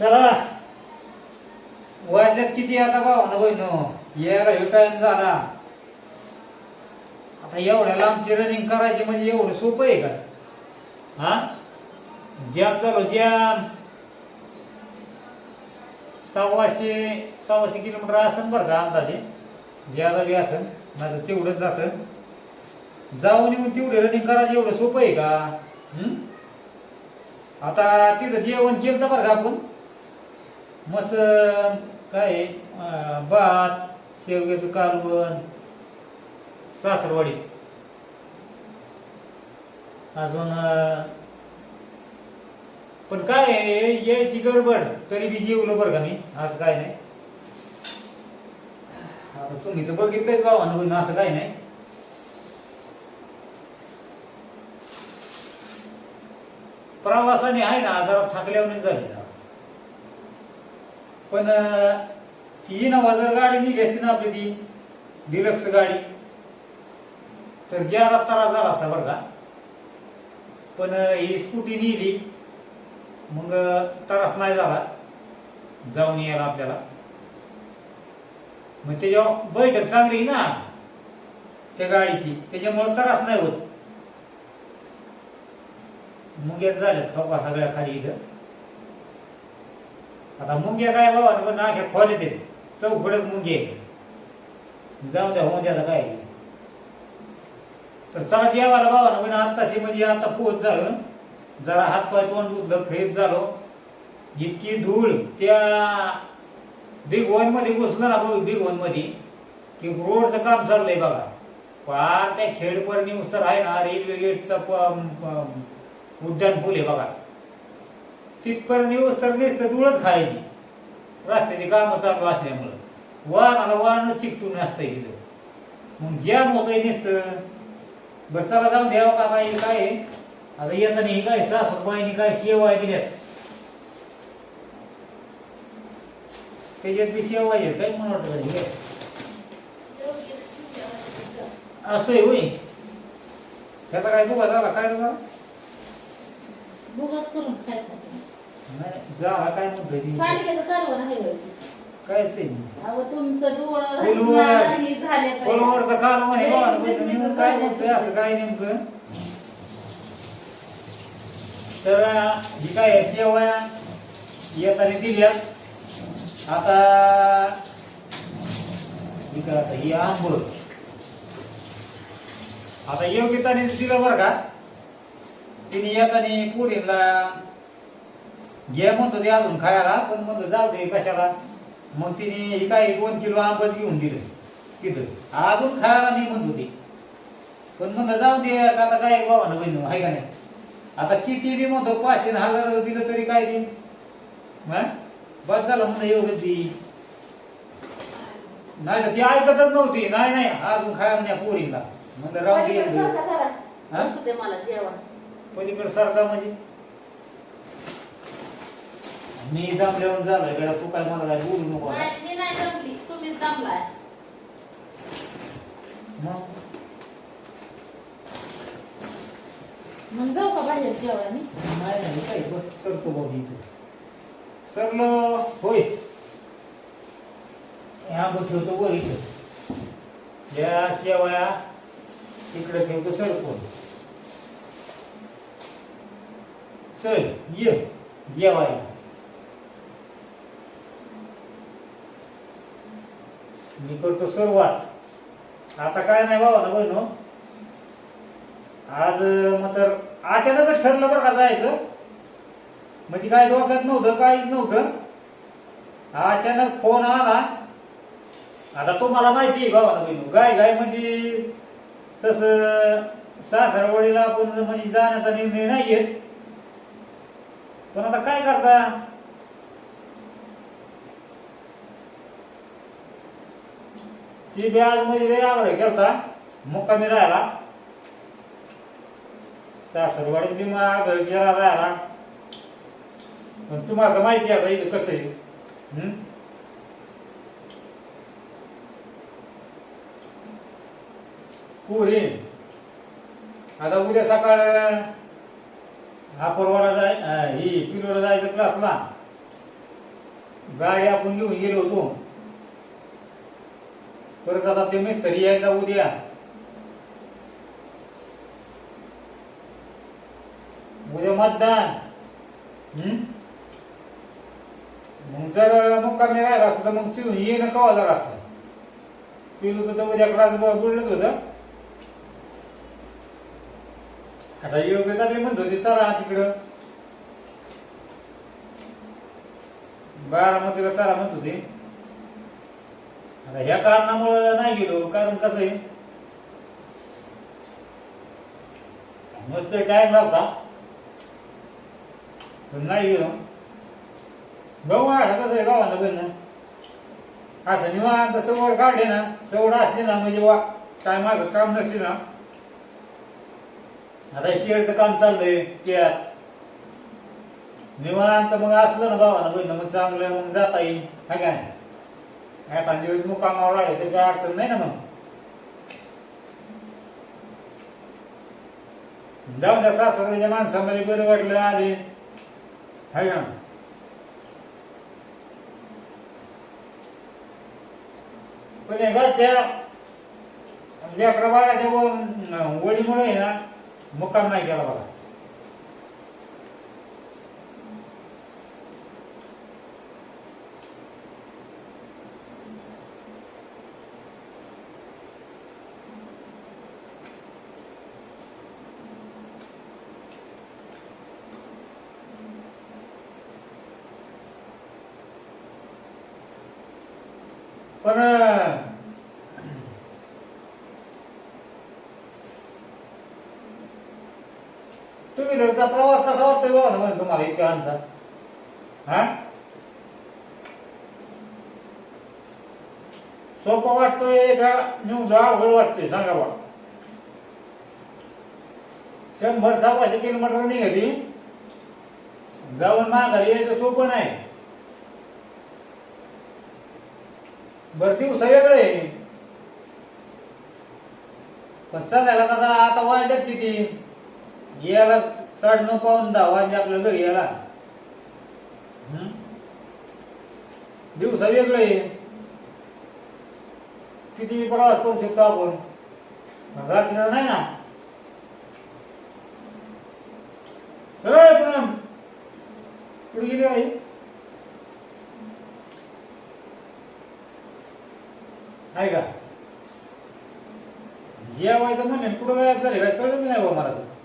चला. वाजल्यात किती आता भावानं बहिण? यायला हे टाइम झाला. आता एवढ्या लांबची रनिंग करायची म्हणजे एवढं सोपं आहे का? हा? जॅम चालू जॅम सव्वाशे सव्वाशे किलोमीटर असेल बरं का अंदाजे? ज्यादा बी असेल नाही तेवढंच असेल जाऊन येऊन तेवढे रनिंग करायचं एवढं सोपं आहे का? आता तिथं जेवण केलं बरं का आपण? मसन काय आहे, भात शेवग्याचं कालवण सासरवाडीत अजून पण काय यायची गडबड तरी बी जेवलं बरं का मी? असं काय नाही. आता तुम्ही तर बघितलंय भावानं पण असं काय नाही. प्रवासाने आहे ना जरा थकल्यावर झाली. पण ती इनोव्हा जर गाडी निघायची असती ना आपली ती डिलक्स गाडी. तर ज्यादा त्रास झाला असता बरं का. पण ही स्कूटी नेली मग त्रास नाही झाला. जाऊन यायला आपल्याला. मग त्याच्यावर बैठक चांगली ना त्या गाडीची. त्याच्यामुळे त्रास नाही होत. मुंग्याच झाल्यात खपा सगळ्या खाली इथं? आता मुंग्या काय बाबा पण नाख्या खोल आहेत चौकडच मुंगे आहे. जाऊ द्या होऊन द्या काय? तर चला जेवायला बाबा ना पण आत्ताशी म्हणजे आता पोच झालं. जरा हातपाय तोंड धुतलं फ्रेश झालो. इतकी धूळ त्या बिग वनमध्ये घुसलं ना बघ बिग वनमध्ये की रोडचं काम चाललंय बघा. पार त्या खेडपर न्यूज तर आहे ना रेल्वे गेटचं प- उड्डाण पूल आहे बघा. तिथपर्यंत न्यूज तर नुसतं धूळच खायची. रस्त्याची कामं चालू असल्यामुळं. वाहनाला वाहन चिकटून असतंय तिथं. मग जॅम होतंय नुसतं बरं चला जाऊन द्यावं का काय काय आता येताना ही काय सासूबाईनी काय शेवाय दिल्यात? त्याच्यात बी सेवा आहे काय मला वाटतं हे. असं आहे होय. त्याचा काय बुगा झाला काय झाला? भुगत करून खायचा. नाही झाला काय म्हणतोय ती? सांडग्याचं कालवण आहे होय. कायच आहे अहो तुमचं डोळं फुलवर- झाले तर- फुलवरचं काल म्हणे लय बाबा मिसमिस मी काय. म्हणतोय असं काय नेमकं? तर ही काय शेवया येताना दिल्या. आता ही काय आता ही आंब आता योग्यताने दिलं बरं का? तिने येताना पुरीला घे म्हणतो ते अजून खायला पण म्हणतो जाऊ दे कशाला. मग तिने ही काय दोन किलो आंबट घेऊन दिलं तिथं. अजून खायला नाही म्हणतो ते. पण म्हणलं जाऊ दे आता काय बाबा ना बहिण आहे का नाही? आता किती बी म्हणतो पाचशे हजार दिलं तरी काय दे हा? बस झालं म्हणलं एवढं ती नाही ना ती ऐकतच नव्हती. नाही नाही अजून खायला नाही पोरीला. म्हणलं राहू दे. हा? पलीकडे सारखा म्हणजे? मी दमल्यावर झालोय गड्या तू काय मला काय बोलू नको आता. नाही, मी नाही जमली तुम्हीच दमलाय. मग? मग जाऊ का बाहेर जेवायला मी? नाही नाही काय बस सरतो बाबा इथे. सरलो. होय. ह्या बघ ठेवतो वर इथं. या शेवया इकडे ठेवतो सरको चल ये. जेवायला. मी करतो सुरुवात. आता काय नाही बाबा ना बहिनो आज मग तर अचानकच ठरलं बरं का जायचं. म्हणजे काय डोक्यात नव्हतं काहीच नव्हतं. अचानक फोन आला. आता तुम्हाला माहिती आहे भावाला बहिणू गाय गाय म्हणजे तसं सासरवडीला आपण म्हणजे जाण्याचा निर्णय नाही येत पण आता काय करता? ती बी आज म्हणजे लय आग्रह केलता मुक्कामी राहिला सासरवाडीत बी मग आग्रह केला राहिला पण तुम्हाला माहिती आहे का इथं कसं आहे. पुरी. आता उद्या सकाळ हा परवाला जाय ही पिलोला जायचं क्लासला गाडी आपण घेऊन गेलो होतो. परत आता ते मिस्त्री यायचा उद्या. उद्या मतदान. हम्म? मग जर मग कमी राहिला असतं तर मग तिथून येणं कवा झाला असतं? पिलू तर उद्या क्लास बुडलंच होतं. आता योग्य मी म्हणतो ते चला तिकडं. बारामतीला चला म्हणत होते आता ह्या कारणामुळं नाही गेलो कारण कसं आहे? मस्त टाइम लागता पण नाही गेलो. बघू असं कसं आहे गावाला बनणं असं निवांत सवड काढले ना सवड असली ना म्हणजे वा काय माग काम नसते ना. आता शेअरचं काम चाललंय त्यात. निवांत मग असलं ना भावाला बनणं मग चांगलं मग जाता येईल हाय काय एखाद दिवस मुकामावर राहिले तर काय अडचण नाही ना मग जाऊन त्या सासऱ्याच्या माणसामध्ये बरं वाटलं आले हाय ना पण हे घरच्या लेकरा बाळाच्या व- वडीमुळे आहे ना मुक्काम नाही केला बघा पण टू व्हीलरचा प्रवास कसा वाटतोय बघा मग म्हणजे तुम्हाला इतक्या आमचा. हा? सोपा वाटतोय का? निवडा अवघड वाटतोय सांगा बा शंभर सव्वाशे किलोमीटर निघाली. जाऊन माघारी यायचं सोपं नाही. बर दिवस वेगळं झाला पण आता आता वाजल्यात किती? यायला साडे नऊ पाहून दहा वाजले आपल्या घरी यायला. हं? दिवसा वेगळं. आहे किती प्रवास करू शकतो आपण. रात्रीचा नाही ना? सरळ प्रणाम कुठे गेली ऐका. आहे का जेवायचं म्हणले कुठं गायब झाले? काय कळलं मी नाही बा मला.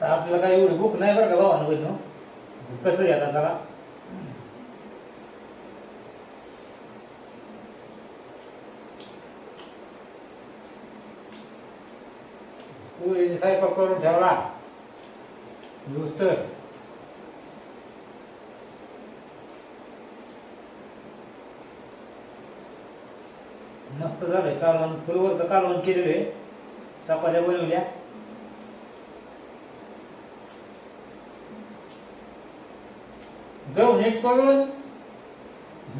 आता आपल्याला काय एवढी भूक नाही बरं का भावानं बहिण कसं आहे आता जरा? पोरीने स्वयंपाक करून ठेवला. नुसतं. मस्त झालंय कालवण फुलवरचं कालवण केलेलं आहे. चपात्या बनवल्या. गहू नीट करून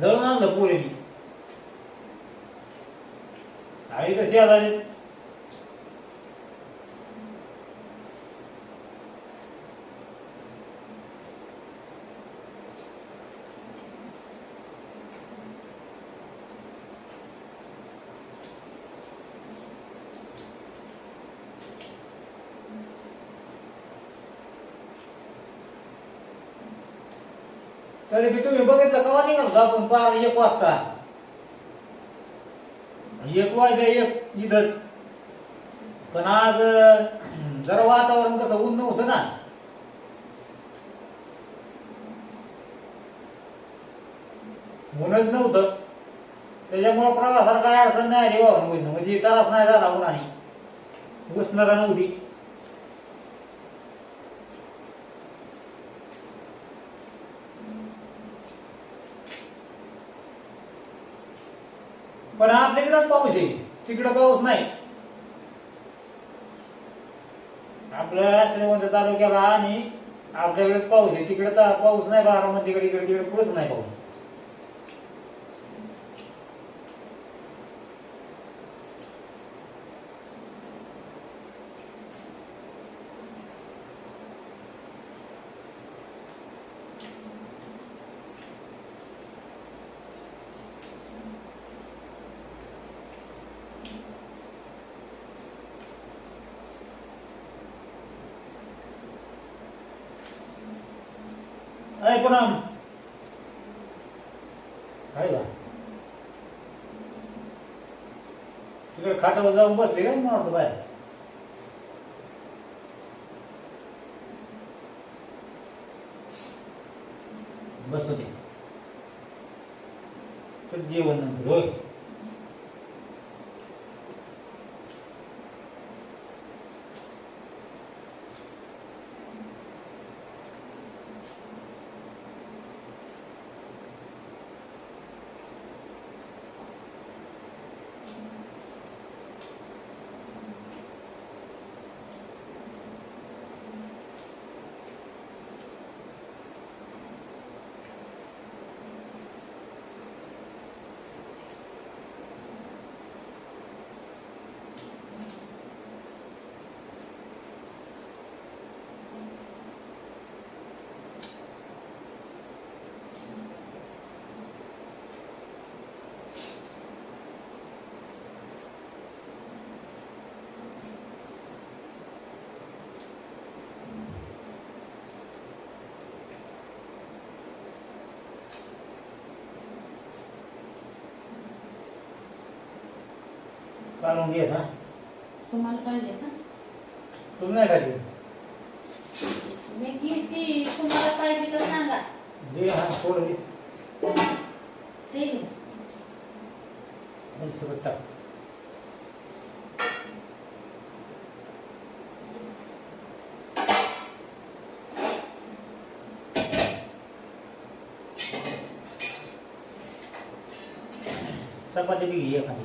दळून आणलं पोरीनी. आई कशी आलालीस? तरी बी तुम्ही बघितलं कवा निघाल का आपण बारा एक वाजता? एक वाजता एक इथंच. पण आज जरा वातावरण कसं ऊन नव्हतं ना. ऊनच नव्हतं. त्याच्यामुळं प्रवासाला काय अडचण नाही आली बाबा म्हणजे त्रास नाही झाला उन्हाने उष्णता नव्हती. पण आपल्याकडेच पाऊस आहे तिकडं पाऊस नाही. आपल्या श्रीमंत तालुक्याला आणि आपल्याकडेच पाऊस आहे. तिकडे तर पाऊस नाही बारामतीकडे इकडे तिकडे पुढेच नाही पाऊस. अय पुनम आहे का तिकडे खाटावर जाऊन बसले का मला वाटतं बाहेर बस होते तर जेवण नंतर होय काढून घे हा. तुम्हाला पाहिजे का? तुम्ही नाही खाली. मी किती तुम्हाला पाहिजे का सांगा. हा थोडं दे. ते घे. आणि सगळं टाक. चपाती बी घे एखादी.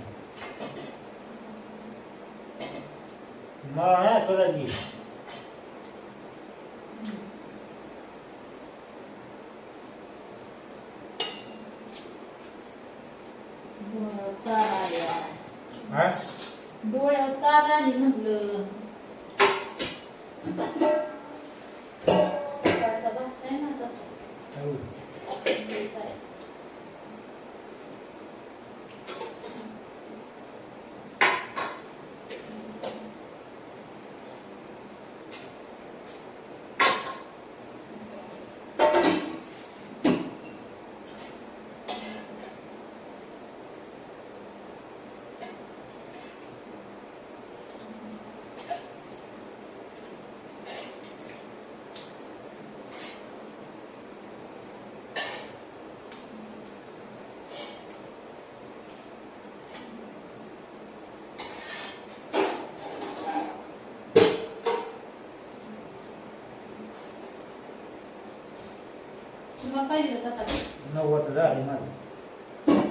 मग हा तुलाच घे डोळ्यावर तार आल्या हा डोळ्यावर तार आली म्हटलं तुम्हाला पाहिजे का चपाती नव्वद झाले माझं.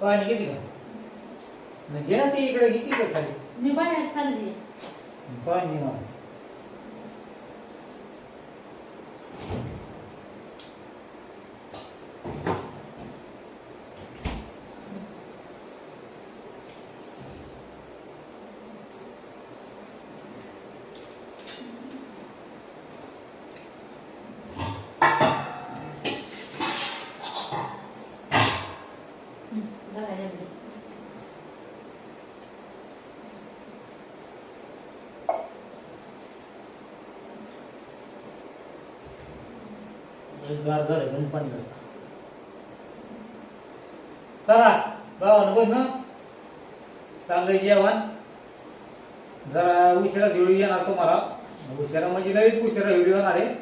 पाणी किती का नाही घे ना ती इकडे किती का खाली. मी बाहेर चालली पाणी मला बघा याकडे. लयच गार झालं पण पाणी झालं चला भावानं बघ ना चांगलं जेवण. जरा उशिरा व्हिडिओ येणार तुम्हाला. उशिरा म्हणजे लईच उशिरा व्हिडिओ येणार आहे.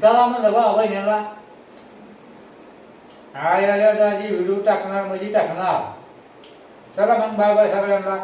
चला म्हणलं भावा बहिणीला. आई आल्या दाजी व्हिडिओ टाकणार म्हणजे टाकणार. चला मग बाय बाय सगळ्यांना.